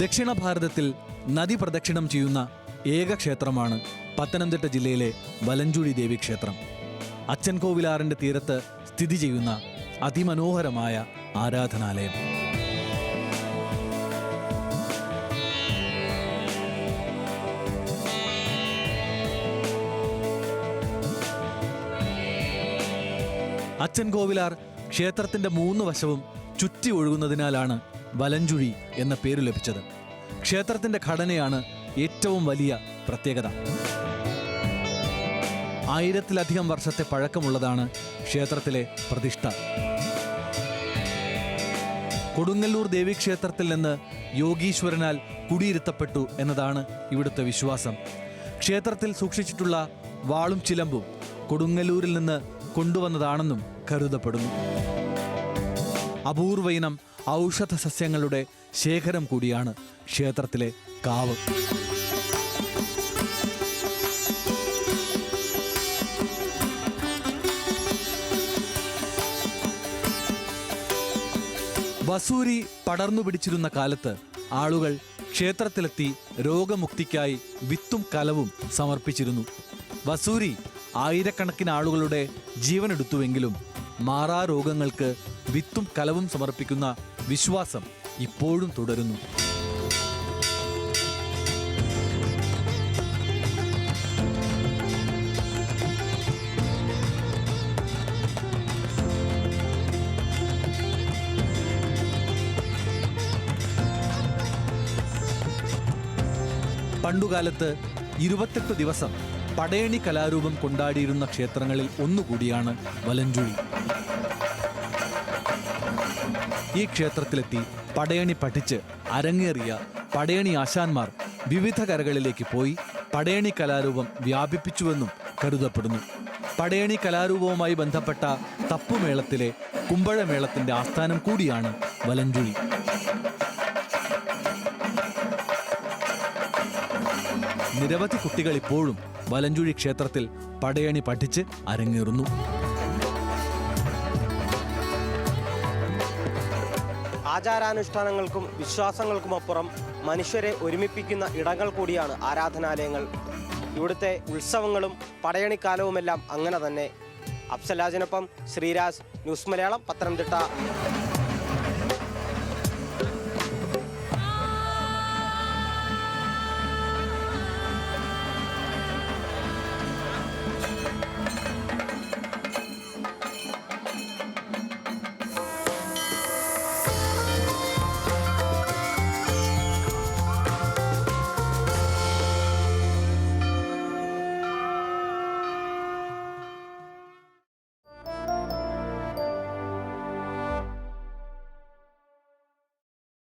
ദക്ഷിണ ഭാരതത്തിൽ നദി പ്രദക്ഷിണം ചെയ്യുന്ന ഏക ക്ഷേത്രമാണ് പത്തനംതിട്ട ജില്ലയിലെ വലഞ്ചുഴി ദേവി ക്ഷേത്രം. അച്ചൻ കോവിലാറിന്റെ തീരത്ത് സ്ഥിതി ചെയ്യുന്ന അതിമനോഹരമായ ആരാധനാലയം. അച്ഛൻകോവിലാർ ക്ഷേത്രത്തിന്റെ മൂന്ന് വശവും ചുറ്റി ഒഴുകുന്നതിനാലാണ് വലഞ്ചുഴി എന്ന പേര് ലഭിച്ചത്. ക്ഷേത്രത്തിന്റെ ഘടനയാണ് ഏറ്റവും വലിയ പ്രത്യേകത. ആയിരത്തിലധികം വർഷത്തെ പഴക്കമുള്ളതാണ് ക്ഷേത്രത്തിലെ പ്രതിഷ്ഠ. കൊടുങ്ങല്ലൂർ ദേവീക്ഷേത്രത്തിൽ നിന്ന് യോഗീശ്വരനാൽ കുടിയിരുത്തപ്പെട്ടു എന്നതാണ് ഇവിടുത്തെ വിശ്വാസം. ക്ഷേത്രത്തിൽ സൂക്ഷിച്ചിട്ടുള്ള വാളും ചിലമ്പും കൊടുങ്ങല്ലൂരിൽ നിന്ന് കൊണ്ടുവന്നതാണെന്നും കരുതപ്പെടുന്നു. അപൂർവ ഇനം ഔഷധ സസ്യങ്ങളുടെ ശേഖരം കൂടിയാണ് ക്ഷേത്രത്തിലെ കാവ്. വസൂരി പടർന്നു പിടിച്ചിരുന്ന കാലത്ത് ആളുകൾ ക്ഷേത്രത്തിലെത്തി രോഗമുക്തിക്കായി വിത്തും കലവും സമർപ്പിച്ചിരുന്നു. വസൂരി ആയിരക്കണക്കിന് ആളുകളുടെ ജീവനെടുത്തുവെങ്കിലും മാറാ രോഗങ്ങൾക്ക് വിത്തും കലവും സമർപ്പിക്കുന്ന വിശ്വാസം ഇപ്പോഴും തുടരുന്നു. പണ്ടുകാലത്ത് ഇരുപത്തെട്ട് ദിവസം പടയണി കലാരൂപം കൊണ്ടാടിയിരുന്ന ക്ഷേത്രങ്ങളിൽ ഒന്നുകൂടിയാണ് വലഞ്ചുഴി. ഈ ക്ഷേത്രത്തിലെത്തി പടയണി പഠിച്ച് അരങ്ങേറിയ പടയണി ആശാന്മാർ വിവിധ കരകളിലേക്ക് പോയി പടയണി കലാരൂപം വ്യാപിപ്പിച്ചുവെന്നും കരുതപ്പെടുന്നു. പടയണി കലാരൂപവുമായി ബന്ധപ്പെട്ട തപ്പുമേളത്തിലെ കുമ്പഴമേളത്തിന്റെ ആസ്ഥാനം കൂടിയാണ് വലഞ്ചുഴി. നിരവധി കുട്ടികൾ ഇപ്പോഴും വലഞ്ചുഴി ക്ഷേത്രത്തിൽ പടയണി പഠിച്ച് അരങ്ങേറുന്നു. ആചാരാനുഷ്ഠാനങ്ങൾക്കും വിശ്വാസങ്ങൾക്കുമപ്പുറം മനുഷ്യരെ ഒരുമിപ്പിക്കുന്ന ഇടങ്ങൾ കൂടിയാണ് ആരാധനാലയങ്ങൾ. ഇവിടുത്തെ ഉത്സവങ്ങളും പടയണിക്കാലവുമെല്ലാം അങ്ങനെ തന്നെ. അഫ്സലാജിനൊപ്പം ശ്രീരാജ് ന്യൂസ് മലയാളം പത്തനംതിട്ട.